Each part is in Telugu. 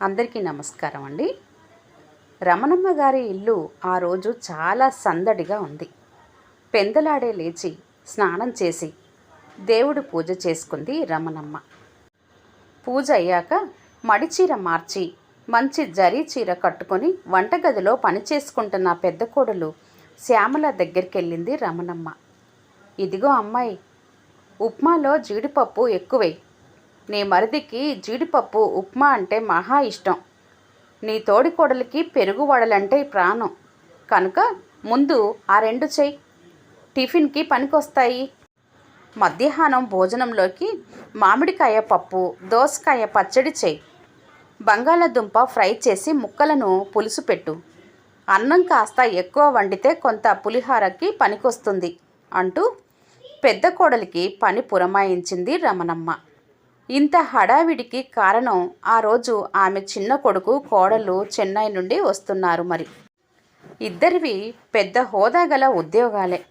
అందరికీ నమస్కారం అండి. రమణమ్మ గారి ఇల్లు ఆ రోజు చాలా సందడిగా ఉంది. పెందలాడే లేచి స్నానం చేసి దేవుడు పూజ చేసుకుంది రమణమ్మ. పూజ అయ్యాక మడిచీర మార్చి మంచి జరీ చీర కట్టుకొని వంటగదిలో పని చేసుకుంటున్న పెద్ద కోడలు శ్యామల దగ్గరికి వెళ్ళింది రమణమ్మ. ఇదిగో అమ్మాయి ఉప్మాలో జీడిపప్పు ఎక్కువై నీ మరిదికి జీడిపప్పు ఉప్మా అంటే మహా ఇష్టం. నీ తోడి కోడలికి పెరుగు వడలంటే ప్రాణం. కనుక ముందు ఆ రెండు చెయ్యి. టిఫిన్కి పనికొస్తాయి. మధ్యాహ్నం భోజనంలోకి మామిడికాయ పప్పు దోసకాయ పచ్చడి చేయి బంగాళాదుంప ఫ్రై చేసి ముక్కలను పులుసు పెట్టు. అన్నం కాస్త ఎక్కువ వండితే కొంత పులిహారకి పనికొస్తుంది అంటూ పెద్ద కోడలికి పని పురమాయించింది రమణమ్మ. ఇంత హడావిడికి కారణం ఆ రోజు ఆమె చిన్న కొడుకు కోడలు చెన్నై నుండి వస్తున్నారు మరి. ఇద్దరివి పెద్ద హోదా గల ఉద్యోగాలే.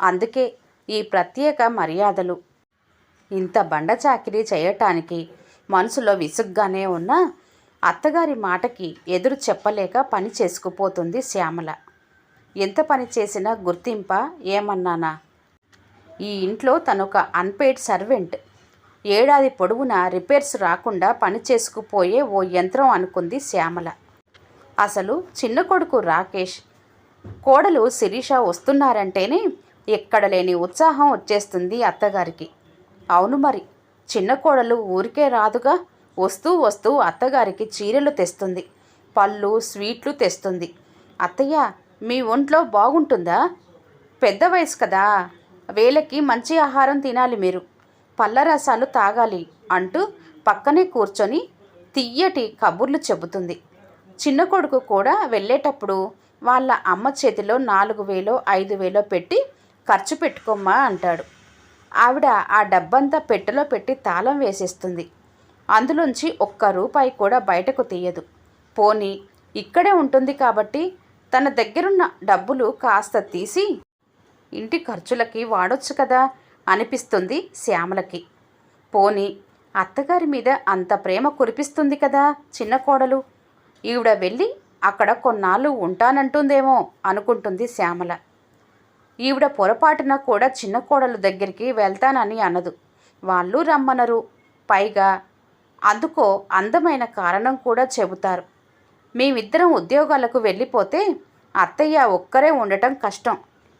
అందుకే ఈ ప్రత్యేక మర్యాదలు. ఇంత బండ చాకిరీ చేయటానికి మనసులో విసుగ్గానే ఉన్న అత్తగారి మాటకి ఎదురు చెప్పలేక పని చేసుకుపోతుంది శ్యామల. ఎంత పని చేసినా గుర్తింప ఏమన్నానా? ఈ ఇంట్లో తనొక అన్పెయిడ్ సర్వెంట్ ఏడాది పొడవునా రిపేర్స్ రాకుండా పని చేసుకుపోయే ఓ యంత్రం అనుకుంది శ్యామల. అసలు చిన్న కొడుకు రాకేష్. కోడలు శిరీష వస్తున్నారంటేనే ఎక్కడ లేని ఉత్సాహం వచ్చేస్తుంది అత్తగారికి. అవును మరి చిన్న కోడలు ఊరికే రాదుగా? వస్తూ వస్తూ అత్తగారికి చీరలు తెస్తుంది పళ్ళు స్వీట్లు తెస్తుంది. అత్తయ్య మీ ఒంట్లో బాగుంటుందా? పెద్ద వయసు కదా వేళకి మంచి ఆహారం తినాలి మీరు. పళ్ళ రసాలు తాగాలి అంటూ పక్కనే కూర్చొని తియ్యటి కబుర్లు చెబుతుంది. చిన్న కొడుకు కూడా వెళ్ళేటప్పుడు వాళ్ళ అమ్మ చేతిలో నాలుగు వేలో ఐదు వేలో పెట్టి ఖర్చు పెట్టుకోమ్మా అంటాడు. ఆవిడ ఆ డబ్బంతా పెట్టెలో పెట్టి తాళం వేసేస్తుంది. అందులోంచి ఒక్క రూపాయి కూడా బయటకు తీయదు. పోనీ ఇక్కడే ఉంటుంది కాబట్టి తన దగ్గరున్న డబ్బులు కాస్త తీసి ఇంటి ఖర్చులకి వాడొచ్చు కదా అనిపిస్తుంది శ్యామలకి. పోని అత్తగారి మీద అంత ప్రేమ కురిపిస్తుంది కదా చిన్న కోడలు. ఈవిడ వెళ్ళి అక్కడ కొన్నాళ్ళు ఉంటానంటుందేమో అనుకుంటుంది శ్యామల. ఈవిడ పొరపాటున కూడా చిన్న కోడలు దగ్గరికి వెళ్తానని అనదు. వాళ్ళు రమ్మనరు. పైగా అందుకో అందమైన కారణం కూడా చెబుతారు. మేమిద్దరం ఉద్యోగాలకు వెళ్ళిపోతే అత్తయ్య ఒక్కరే ఉండటం కష్టం.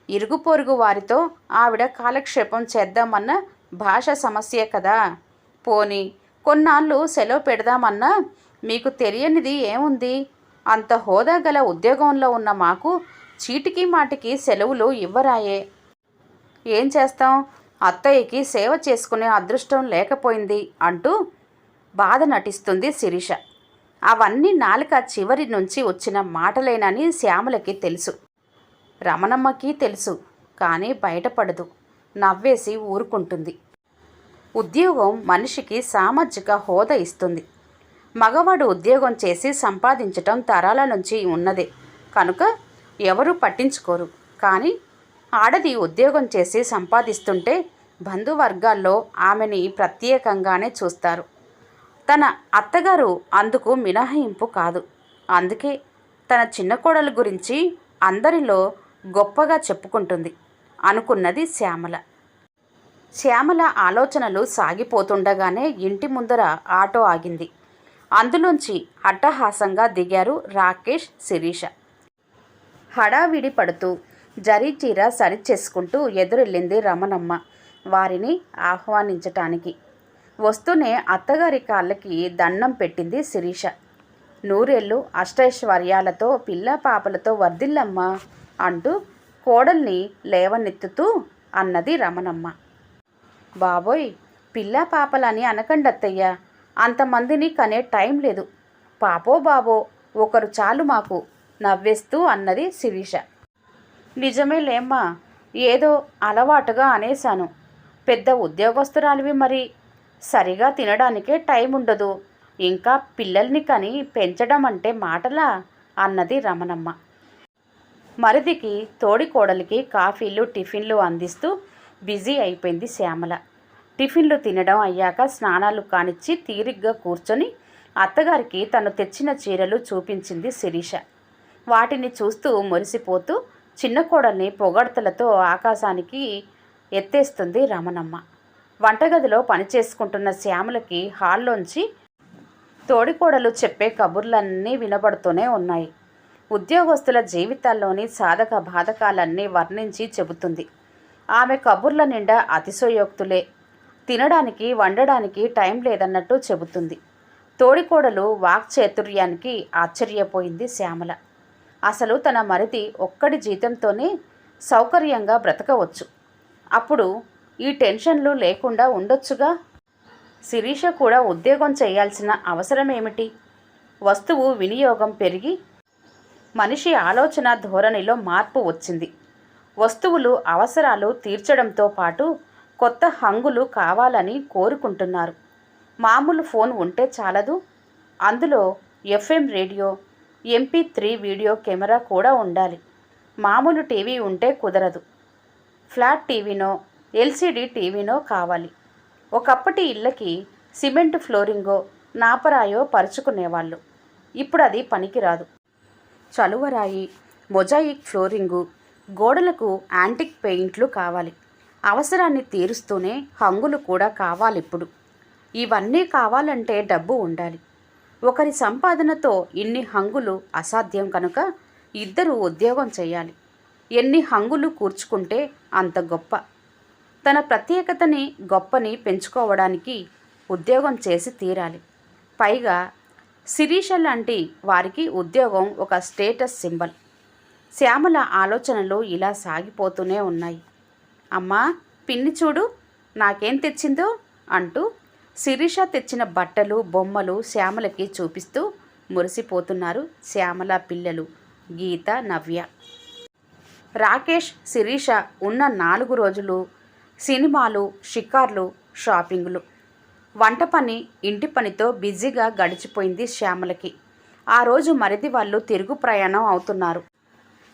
ఇరుగు పొరుగు వారితో ఆవిడ కాలక్షేపం చేద్దామన్న భాష సమస్య కదా. పోని కొన్నాళ్ళు సెలవు పెడదామన్నా మీకు తెలియనిది ఏముంది? అంత హోదా గల ఉద్యోగంలో ఉన్న మాకు చీటికి మాటికి సెలవులు ఇవ్వరాయే. ఏం చేస్తాం? అత్తయ్యకి సేవ చేసుకునే అదృష్టం లేకపోయింది అంటూ బాధ నటిస్తుంది శిరీష. అవన్నీ నాలుక చివరి నుంచి వచ్చిన మాటలేనని శ్యామలకి తెలుసు. రమణమ్మకి తెలుసు కానీ బయటపడదు. నవ్వేసి ఊరుకుంటుంది. ఉద్యోగం మనిషికి సామాజిక హోదా ఇస్తుంది. మగవాడు ఉద్యోగం చేసి సంపాదించటం తరాల నుంచి ఉన్నదే. కనుక ఎవరు పట్టించుకోరు. కానీ ఆడది ఉద్యోగం చేసి సంపాదిస్తుంటే బంధువర్గాల్లో ఆమెని ప్రత్యేకంగానే చూస్తారు. తన అత్తగారు అందుకు మినహాయింపు కాదు. అందుకే తన చిన్న కోడలు గురించి అందరిలో గొప్పగా చెప్పుకుంటుంది. అనుకున్నది శ్యామల. శ్యామల ఆలోచనలు సాగిపోతుండగానే ఇంటి ముందర ఆటో ఆగింది. అందులోంచి అట్టహాసంగా దిగారు రాకేష్ శిరీష. హడావిడి పడుతూ జరీ చీర సరిచేసుకుంటూ ఎదురెళ్ళింది రమణమ్మ వారిని ఆహ్వానించటానికి. వస్తూనే అత్తగారి కాళ్ళకి దండం పెట్టింది శిరీష. నూరేళ్ళు అష్టైశ్వర్యాలతో పిల్ల పాపలతో వర్ధిల్లమ్మా. అంటూ కోడల్ని లేవనెత్తుతూ అన్నది రమణమ్మ. బాబోయ్ పిల్ల పాపలని అనకండత్తయ్య. అంతమందిని కనే టైం లేదు. పాపో బాబో ఒకరు చాలు మాకు నవ్వేస్తూ అన్నది శిరీష. నిజమే లేమ్మా ఏదో అలవాటుగా అనేశాను. పెద్ద ఉద్యోగస్తురాలివి మరి. సరిగా తినడానికే టైం ఉండదు. ఇంకా పిల్లల్ని కని పెంచడం అంటే మాటలా? అన్నది రమణమ్మ. మరిదికి తోడికోడలికి కాఫీలు టిఫిన్లు అందిస్తూ బిజీ అయిపోయింది శ్యామల. టిఫిన్లు తినడం అయ్యాక స్నానాలు కానిచ్చి తీరిగ్గా కూర్చొని అత్తగారికి తను తెచ్చిన చీరలు చూపించింది శిరీష. వాటిని చూస్తూ మురిసిపోతూ చిన్న కోడల్ని పొగడ్తలతో ఆకాశానికి ఎత్తేస్తుంది రమణమ్మ. వంటగదిలో పనిచేసుకుంటున్న శ్యామలకి హాల్లోంచి తోడికోడలు చెప్పే కబుర్లన్నీ వినబడుతూనే ఉన్నాయి. ఉద్యోగస్తుల జీవితాల్లోని సాధక బాధకాలన్నీ వర్ణించి చెబుతుంది. ఆమె కబుర్ల నిండా అతిశయోక్తులే. తినడానికి వండడానికి టైం లేదన్నట్టు చెబుతుంది. తోడికోడలు వాక్చాతుర్యానికి ఆశ్చర్యపోయింది శ్యామల. అసలు తన మరిది ఒక్కడి జీతంతోనే సౌకర్యంగా బ్రతకవచ్చు. అప్పుడు ఈ టెన్షన్లు లేకుండా ఉండొచ్చుగా? శిరీష కూడా ఉద్యోగం చేయాల్సిన అవసరం ఏమిటి వస్తువు వినియోగం పెరిగి మనిషి ఆలోచన ధోరణిలో మార్పు వచ్చింది. వస్తువులు అవసరాలు తీర్చడంతో పాటు కొత్త హంగులు కావాలని కోరుకుంటున్నారు. మామూలు ఫోన్ ఉంటే చాలదు. అందులో FM radio MP three video camera కూడా ఉండాలి. మామూలు టీవీ ఉంటే కుదరదు. ఫ్లాట్ టీవీనో ఎల్సిడి టీవీనో కావాలి. ఒకప్పటి ఇళ్ళకి సిమెంట్ ఫ్లోరింగో నాపరాయో పరుచుకునేవాళ్ళు. ఇప్పుడు అది పనికిరాదు. చలువరాయి మొజాయిక్ ఫ్లోరింగు గోడలకు యాంటిక్ పెయింట్లు కావాలి. అవసరాన్ని తీరుస్తూనే హంగులు కూడా కావాలి ఇప్పుడు ఇవన్నీ కావాలంటే డబ్బు ఉండాలి. ఒకరి సంపాదనతో ఇన్ని హంగులు అసాధ్యం కనుక ఇద్దరు ఉద్యోగం చేయాలి. ఎన్ని హంగులు కూర్చుకుంటే అంత గొప్ప. తన ప్రత్యేకతని గొప్పని పెంచుకోవడానికి ఉద్యోగం చేసి తీరాలి. పైగా శిరీష లాంటి వారికి ఉద్యోగం ఒక స్టేటస్ సింబల్. శ్యామల ఆలోచనలు ఇలా సాగిపోతూనే ఉన్నాయి. అమ్మా పిన్ని చూడు నాకేం తెచ్చిందో అంటూ శిరీష తెచ్చిన బట్టలు బొమ్మలు శ్యామలకి చూపిస్తూ మురిసిపోతున్నారు శ్యామల పిల్లలు గీత నవ్య. రాకేష్ శిరీష ఉన్న నాలుగు రోజులు సినిమాలు షికార్లు షాపింగ్లు. వంట పని ఇంటి పనితో బిజీగా గడిచిపోయింది శ్యామలకి. ఆ రోజు మరిది వాళ్ళు తిరుగు ప్రయాణం అవుతున్నారు.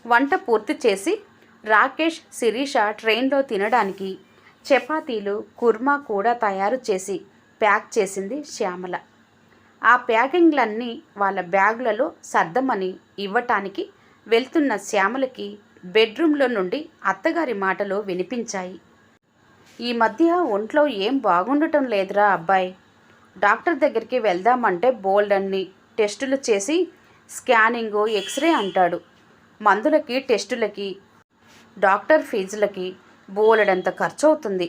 వంట పూర్తి చేసి రాకేష్ శిరీష ట్రైన్లో తినడానికి చపాతీలు కుర్మా కూడా తయారు చేసి ప్యాక్ చేసింది శ్యామల. ఆ ప్యాకింగ్లన్నీ వాళ్ళ బ్యాగులలో సర్దమని ఇవ్వటానికి వెళ్తున్న శ్యామలకి బెడ్రూమ్లో నుండి అత్తగారి మాటలు వినిపించాయి. ఈ మధ్య ఒంట్లో ఏం బాగుండటం లేదురా అబ్బాయి. డాక్టర్ దగ్గరికి వెళ్దామంటే బోల్డ్ అన్ని టెస్టులు చేసి స్కానింగు ఎక్స్రే అంటాడు. మందులకి టెస్టులకి డాక్టర్ ఫీజులకి బోలెడంత ఖర్చు అవుతుంది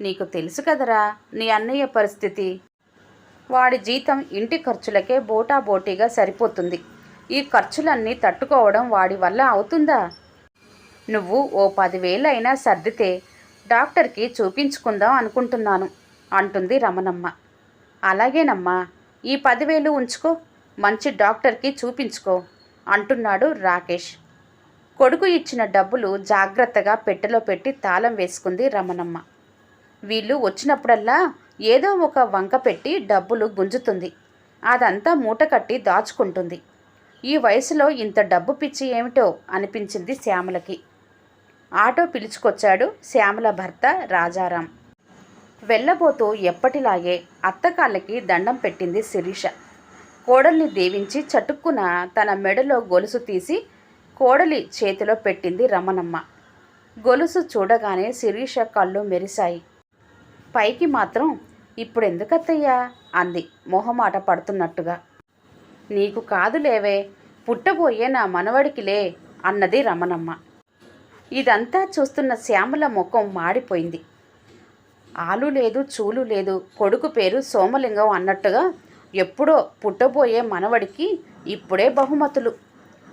నీకు తెలుసు కదరా నీ అన్నయ్య పరిస్థితి. వాడి జీతం ఇంటి ఖర్చులకే బోటాబోటీగా సరిపోతుంది. ఈ ఖర్చులన్నీ తట్టుకోవడం వాడి వల్ల అవుతుందా? నువ్వు ఓ పదివేలైనా సర్దితే డాక్టర్కి చూపించుకుందాం అనుకుంటున్నాను అంటుంది రమణమ్మ. అలాగేనమ్మా ఈ పదివేలు ఉంచుకో మంచి డాక్టర్కి చూపించుకో అంటున్నాడు రాకేష్. కొడుకు ఇచ్చిన డబ్బులు జాగ్రత్తగా పెట్టెలో పెట్టి తాళం వేసుకుంది రమణమ్మ. వీళ్ళు వచ్చినప్పుడల్లా ఏదో ఒక వంక పెట్టి డబ్బులు గుంజుతుంది అదంతా మూట కట్టి దాచుకుంటుంది. ఈ వయసులో ఇంత డబ్బు పిచ్చి ఏమిటో అనిపించింది శ్యామలకి. ఆటో పిలుచుకొచ్చాడు శ్యామల భర్త రాజారాం. వెళ్ళబోతూ ఎప్పటిలాగే అత్తకాళ్ళకి దండం పెట్టింది శిరీష. కోడల్ని దీవించి చటుక్కున తన మెడలో గొలుసు తీసి కోడలి చేతిలో పెట్టింది రమణమ్మ. గొలుసు చూడగానే శిరీష కళ్ళు మెరిశాయి. పైకి మాత్రం ఇప్పుడెందుకత్తయ్యా? అంది మొహమాట పడుతున్నట్టుగా. నీకు కాదులేవే పుట్టబోయే నా మనవడికిలే అన్నది రమణమ్మ. ఇదంతా చూస్తున్న శ్యామల ముఖం మాడిపోయింది. ఆలు లేదు చూలు లేదు కొడుకు పేరు సోమలింగం అన్నట్టుగా ఎప్పుడో పుట్టబోయే మనవడికి ఇప్పుడే బహుమతులు.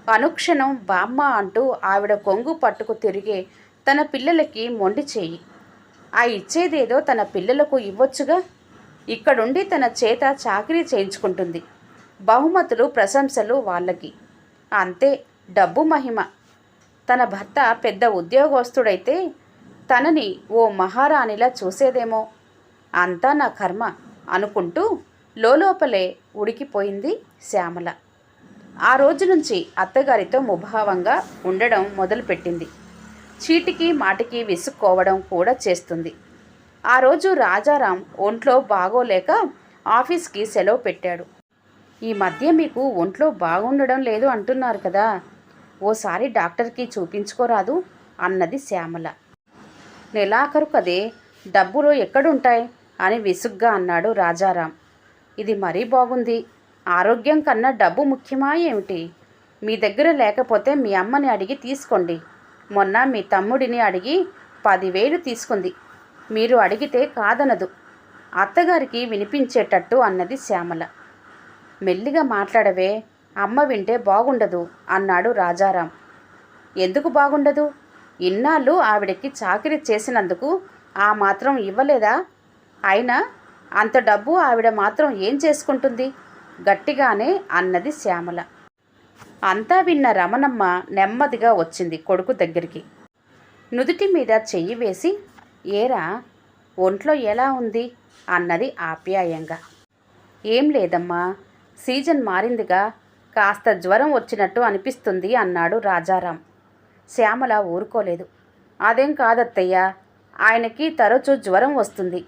అనుక్షణం బామ్మ అంటూ ఆవిడ కొంగు పట్టుకు తిరిగే తన పిల్లలకి మొండి చేయి. ఆ ఇచ్చేదేదో తన పిల్లలకు ఇవ్వొచ్చుగా. ఇక్కడుండి తన చేత చాకరీ చేయించుకుంటుంది. బహుమతులు ప్రశంసలు వాళ్ళకి. అంతే డబ్బు మహిమ. తన భర్త పెద్ద ఉద్యోగస్తుడైతే తనని ఓ మహారాణిలా చూసేదేమో. అంతా నా కర్మ అనుకుంటూ లోపలే ఉడికిపోయింది శ్యామల. ఆ రోజు నుంచి అత్తగారితో ముభావంగా ఉండడం మొదలుపెట్టింది. చీటికి మాటికి విసుక్కోవడం కూడా చేస్తుంది. ఆ రోజు రాజారాం ఒంట్లో బాగోలేక ఆఫీస్కి సెలవు పెట్టాడు. ఈ మధ్య మీకు ఒంట్లో బాగుండడం లేదు అంటున్నారు కదా. ఓసారి డాక్టర్కి చూపించుకోరాదు అన్నది శ్యామల. నెలాఖరు కదే డబ్బులు ఎక్కడుంటాయి? అని విసుగ్గా అన్నాడు రాజారాం. ఇది మరీ బాగుంది. ఆరోగ్యం కన్నా డబ్బు ముఖ్యమా ఏమిటి? మీ దగ్గర లేకపోతే మీ అమ్మని అడిగి తీసుకోండి. మొన్న మీ తమ్ముడిని అడిగి పదివేలు తీసుకుంది. మీరు అడిగితే కాదనదు. అత్తగారికి వినిపించేటట్టు అన్నది శ్యామల. మెల్లిగా మాట్లాడవే. అమ్మ వింటే బాగుండదు అన్నాడు రాజారాం. ఎందుకు బాగుండదు? ఇన్నాళ్ళు ఆవిడకి చాకిరీ చేసినందుకు ఆ మాత్రం ఇవ్వలేదా? అయినా అంత డబ్బు ఆవిడ మాత్రం ఏం చేసుకుంటుంది? గట్టిగానే అన్నది శ్యామల. అంతా విన్న రమణమ్మ నెమ్మదిగా వచ్చింది కొడుకు దగ్గరికి. నుదుటి మీద చెయ్యి వేసి ఏరా ఒంట్లో ఎలా ఉంది? అన్నది ఆప్యాయంగా. ఏం లేదమ్మా సీజన్ మారిందిగా కాస్త జ్వరం వచ్చినట్టు అనిపిస్తుంది అన్నాడు రాజారాం. శ్యామల ఊరుకోలేదు. అదేం కాదత్తయ్య ఆయనకి తరచూ జ్వరం వస్తుంది.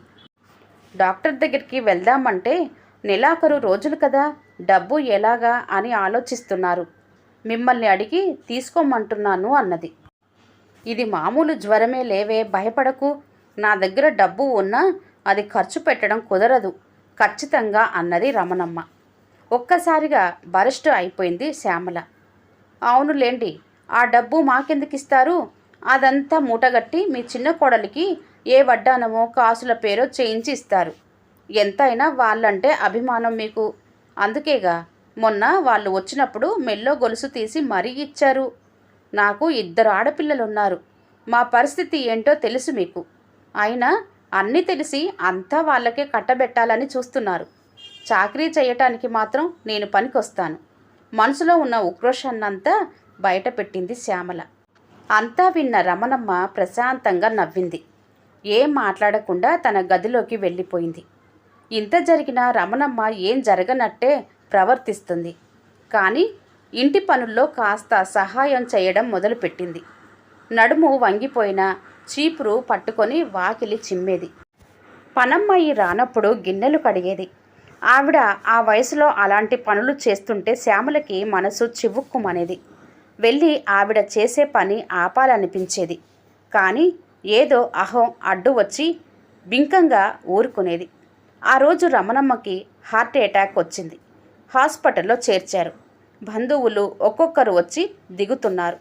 డాక్టర్ దగ్గరికి వెళ్దామంటే నెలాఖరు రోజులు కదా డబ్బు ఎలాగా అని ఆలోచిస్తున్నారు. మిమ్మల్ని అడిగి తీసుకోమంటున్నాను అన్నది. ఇది మామూలు జ్వరమే లేవే భయపడకు. నా దగ్గర డబ్బు ఉన్నా అది ఖర్చు పెట్టడం కుదరదు. ఖచ్చితంగా అన్నది రమణమ్మ. ఒక్కసారిగా బరెస్ట్ అయిపోయింది శ్యామల. అవునులేండి ఆ డబ్బు మాకెందుకు ఇస్తారు అదంతా మూటగట్టి మీ చిన్న కోడలికి ఏ వడ్డానమో కాసుల పేరో చేయించి ఇస్తారు. ఎంతైనా వాళ్ళంటే అభిమానం మీకు. అందుకేగా మొన్న వాళ్ళు వచ్చినప్పుడు మెల్లో గొలుసు తీసి మరీ ఇచ్చారు. నాకు ఇద్దరు ఆడపిల్లలున్నారు. మా పరిస్థితి ఏంటో తెలుసు మీకు. అయినా అన్నీ తెలిసి అంతా వాళ్ళకే కట్టబెట్టాలని చూస్తున్నారు. చాకరీ చేయటానికి మాత్రం నేను పనికొస్తాను. మనసులో ఉన్న ఉక్రోషాన్నంతా బయట పెట్టింది శ్యామల. అంతా విన్న రమణమ్మ ప్రశాంతంగా నవ్వింది. ఏం మాట్లాడకుండా తన గదిలోకి వెళ్ళిపోయింది. ఇంత జరిగినా రమణమ్మ ఏం జరగనట్టే ప్రవర్తిస్తుంది. కానీ ఇంటి పనుల్లో కాస్త సహాయం చేయడం మొదలుపెట్టింది. నడుము వంగిపోయిన చీపురు పట్టుకొని వాకిలి చిమ్మేది. పనమ్మాయి రానప్పుడు గిన్నెలు కడిగేది. ఆవిడ ఆ వయసులో అలాంటి పనులు చేస్తుంటే శ్యామలకి మనసు చివుక్కుమనేది. వెళ్ళి ఆవిడ చేసే పని ఆపాలనిపించేది. కానీ ఏదో అహం అడ్డు వచ్చి బింకంగా ఊరుకునేది. ఆ రోజు రమణమ్మకి హార్ట్ అటాక్ వచ్చింది. హాస్పిటల్లో చేర్చారు. బంధువులు ఒక్కొక్కరు వచ్చి దిగుతున్నారు.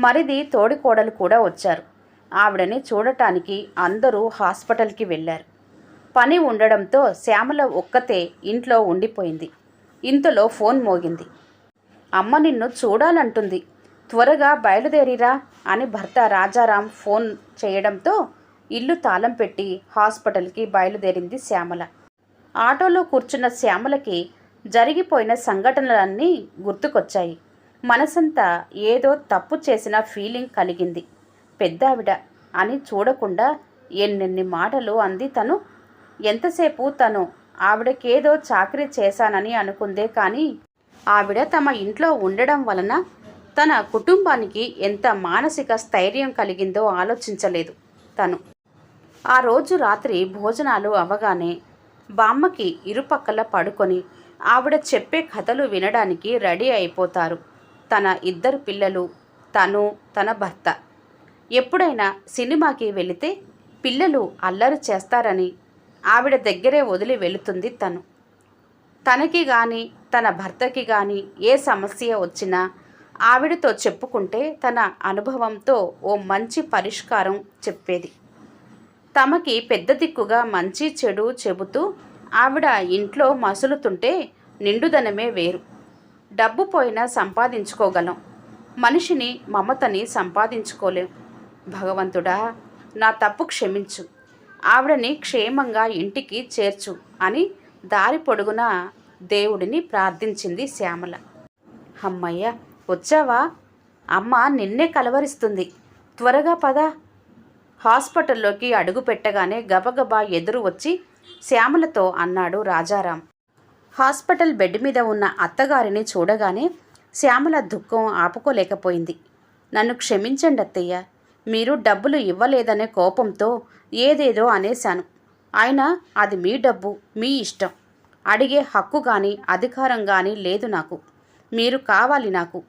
మరిది తోడికోడలు కూడా వచ్చారు. ఆవిడని చూడటానికి అందరూ హాస్పిటల్కి వెళ్ళారు. పని ఉండడంతో శ్యామల ఒక్కతే ఇంట్లో ఉండిపోయింది. ఇంతలో ఫోన్ మోగింది. అమ్మ నిన్ను చూడాలంటుంది. త్వరగా బయలుదేరిరా అని భర్త రాజారాం ఫోన్ చేయడంతో ఇల్లు తాళం పెట్టి హాస్పిటల్కి బయలుదేరింది శ్యామల. ఆటోలో కూర్చున్న శ్యామలకి జరిగిపోయిన సంఘటనలన్నీ గుర్తుకొచ్చాయి. మనసంతా ఏదో తప్పు చేసిన ఫీలింగ్ కలిగింది. పెద్దావిడ అని చూడకుండా ఎన్నెన్ని మాటలు అంది తను. ఎంతసేపు తను ఆవిడకేదో చాకరీ చేశానని అనుకుందే కానీ ఆవిడ తమ ఇంట్లో ఉండడం వలన తన కుటుంబానికి ఎంత మానసిక స్థైర్యం కలిగిందో ఆలోచించలేదు తను. ఆ రోజు రాత్రి భోజనాలు అవగానే బామ్మకి ఇరుపక్కల పడుకొని ఆవిడ చెప్పే కథలు వినడానికి రెడీ అయిపోతారు. తన ఇద్దరు పిల్లలు తను తన భర్త. ఎప్పుడైనా సినిమాకి వెళితే పిల్లలు అల్లరి చేస్తారని ఆవిడ దగ్గరే వదిలి వెళుతుంది తను. తనకి కానీ తన భర్తకి కానీ ఏ సమస్య వచ్చినా ఆవిడతో చెప్పుకుంటే తన అనుభవంతో ఓ మంచి పరిష్కారం చెప్పేది. తమకి పెద్ద దిక్కుగా మంచి చెడు చెబుతూ ఆవిడ ఇంట్లో మసులుతుంటే నిండుదనమే వేరు. డబ్బు పోయినా సంపాదించుకోగలం. మనిషిని మమతని సంపాదించుకోలేం. భగవంతుడా నా తప్పు క్షమించు. ఆవిడని క్షేమంగా ఇంటికి చేర్చు అని దారి పొడుగున దేవుడిని ప్రార్థించింది శ్యామల. అమ్మయ్య వచ్చావా? అమ్మ నిన్నే కలవరిస్తుంది. త్వరగా పద. హాస్పిటల్లోకి అడుగు పెట్టగానే గబగబా ఎదురు వచ్చి శ్యామలతో అన్నాడు రాజారాం. హాస్పిటల్ బెడ్ మీద ఉన్న అత్తగారిని చూడగానే శ్యామల దుఃఖం ఆపుకోలేకపోయింది. నన్ను క్షమించండి అత్తయ్య మీరు డబ్బులు ఇవ్వలేదనే కోపంతో ఏదేదో అనేశాను. అయినా అది మీ డబ్బు మీ ఇష్టం. అడిగే హక్కు కానీ అధికారం కానీ లేదు నాకు. మీరు కావాలి నాకు.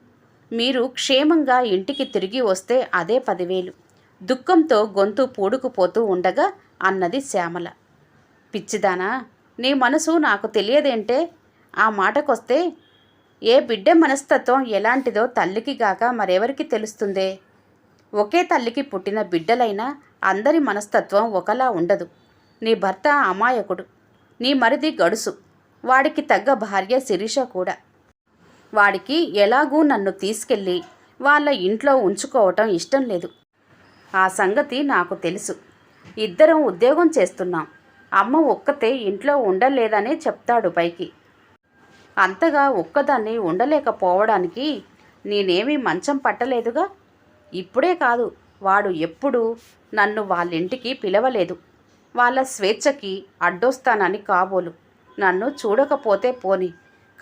మీరు క్షేమంగా ఇంటికి తిరిగి వస్తే అదే పదివేలు. దుఃఖంతో గొంతు పూడుకుపోతూ ఉండగా అన్నది శ్యామల. పిచ్చిదానా నీ మనసు నాకు తెలియదేంటే? ఆ మాటకొస్తే ఏ బిడ్డ మనస్తత్వం ఎలాంటిదో తల్లికి గాక మరెవరికి తెలుస్తుందే? ఒకే తల్లికి పుట్టిన బిడ్డలైనా అందరి మనస్తత్వం ఒకలా ఉండదు. నీ భర్త అమాయకుడు. నీ మరిది గడుసు. వాడికి తగ్గ భార్య శిరీష కూడా. వాడికి ఎలాగూ నన్ను తీసుకెళ్ళి వాళ్ళ ఇంట్లో ఉంచుకోవటం ఇష్టం లేదు. ఆ సంగతి నాకు తెలుసు. ఇద్దరం ఉద్యోగం చేస్తున్నాం. అమ్మ ఒక్కతే ఇంట్లో ఉండలేదనే చెప్తాడు పైకి. అంతగా ఒక్కదాన్ని ఉండలేకపోవడానికి నేనేమీ మంచం పట్టలేదుగా? ఇప్పుడే కాదు వాడు ఎప్పుడూ నన్ను వాళ్ళింటికి పిలవలేదు. వాళ్ళ స్వేచ్ఛకి అడ్డొస్తానని కాబోలు. నన్ను చూడకపోతే పోని.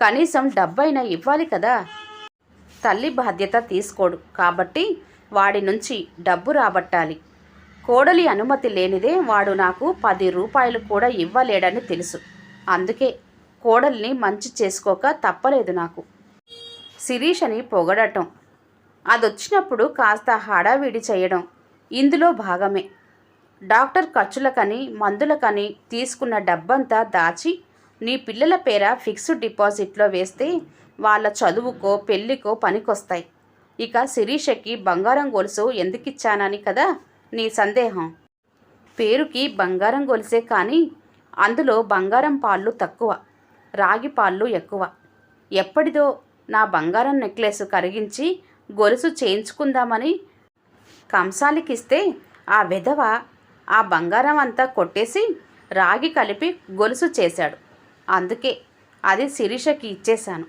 కనీసం డబ్బైనా ఇవ్వాలి కదా. తల్లి బాధ్యత తీసుకోడు కాబట్టి వాడి నుంచి డబ్బు రాబట్టాలి. కోడలి అనుమతి లేనిదే వాడు నాకు పది రూపాయలు కూడా ఇవ్వలేడని తెలుసు. అందుకే కోడల్ని మంచి చేసుకోక తప్పలేదు నాకు. శిరీషని పొగడటం అదొచ్చినప్పుడు కాస్త హడావిడి చేయడం ఇందులో భాగమే. డాక్టర్ ఖర్చులకని మందులకని తీసుకున్న డబ్బంతా దాచి నీ పిల్లల పేర ఫిక్స్డ్ డిపాజిట్లో వేస్తే వాళ్ళ చదువుకో పెళ్ళికో పనికొస్తాయి. ఇక శిరీషకి బంగారం గొలుసు ఎందుకిచ్చానని కదా నీ సందేహం. పేరుకి బంగారం గొలుసే కానీ అందులో బంగారం పాళ్ళు తక్కువ రాగి పాళ్ళు ఎక్కువ. ఎప్పటిదో నా బంగారం నెక్లెస్ కరిగించి గొలుసు చేయించుకుందామని కంసాలికిస్తే ఆ విధవ ఆ బంగారం అంతా కొట్టేసి రాగి కలిపి గొలుసు చేశాడు. అందుకే అది శిరీషకి ఇచ్చేశాను.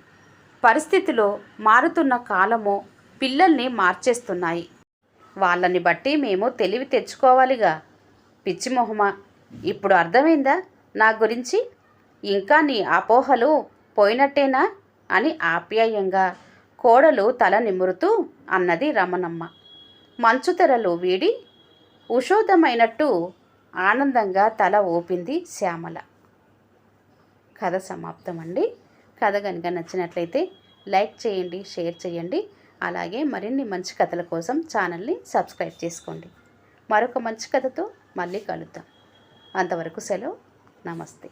పరిస్థితిలో మారుతున్న కాలము పిల్లల్ని మార్చేస్తున్నాయి. వాళ్ళని బట్టి మేము తెలివి తెచ్చుకోవాలిగా. పిచ్చిమొహమా ఇప్పుడు అర్థమైందా నా గురించి? ఇంకా నీ అపోహలు పోయినట్టేనా? అని ఆప్యాయంగా కోడలు తల నిమురుతూ అన్నది రమణమ్మ. మంచుతెరలు వీడి ఉషోదమైనట్టు ఆనందంగా తల ఊపింది శ్యామల. కథ సమాప్తం అండి కథ కనుక నచ్చినట్లయితే లైక్ చేయండి షేర్ చేయండి. అలాగే మరిన్ని మంచి కథల కోసం ఛానల్ని సబ్స్క్రైబ్ చేసుకోండి. మరొక మంచి కథతో మళ్ళీ కలుద్దాం. అంతవరకు సెలవు. నమస్తే.